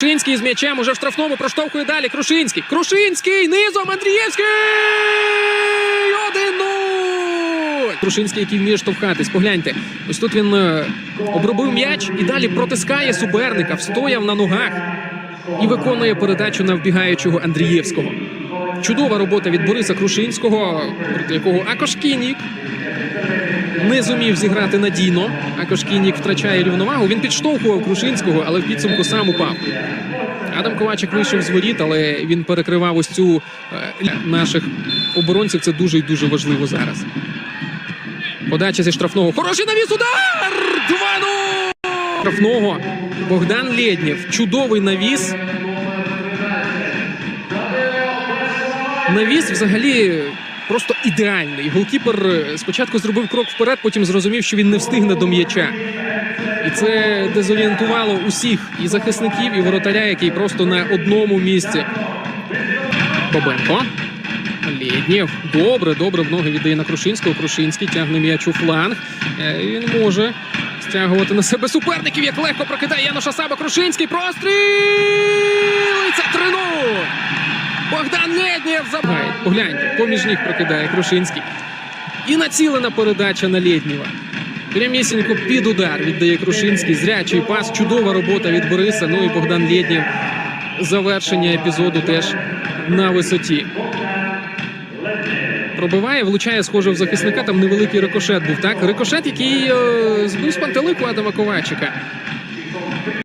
Крушинський з м'ячем уже в штрафному проштовхує далі. Крушинський. Крушинський низом Андрієвський! 1-0! Крушинський, який вміє штовхатись. Погляньте. Ось тут він е, обробив м'яч і далі протискає суперника, встояв на ногах і виконує передачу на вбігаючого Андрієвського. Чудова робота від Бориса Крушинського, проти якого Акошкінік не зумів зіграти надійно. Акошкінік втрачає рівновагу. Він підштовхував Крушинського, але в підсумку сам упав. Адам Ковачик вийшов з воріт, але він перекривав ось цю е, наших оборонців. Це дуже і дуже важливо зараз. Подача зі штрафного. Хороший навіс удар! 2-0! Штрафного Богдан Лєднєв. Чудовий навіс. Навіс взагалі просто ідеальний. Голкіпер е, спочатку зробив крок вперед, потім зрозумів, що він не встигне до м'яча. І це дезорієнтувало усіх і захисників, і воротаря, який просто на одному місці. Бобенко. Лєднєв. Добре, добре в ноги віддає на Крушинського. Крушинський тягне м'яч у фланг. Е, Він може стягувати на себе суперників, як легко прокидає Януша Саба. Крушинський. Простріл! І це 3-0! Богдан Лєднєв забирає. Погляньте, поміж ніг прокидає Крушинський. І націлена передача на Лєднєва. Прямісінько під удар віддає Крушинський. Зрячий пас. Чудова робота від Бориса. Ну і Богдан Лєднєв. Завершення епізоду теж на висоті. Пробиває, влучає, схоже, в захисника. Там невеликий рикошет був. Так, рикошет, який е, збив з пантелику Адама Ковачика.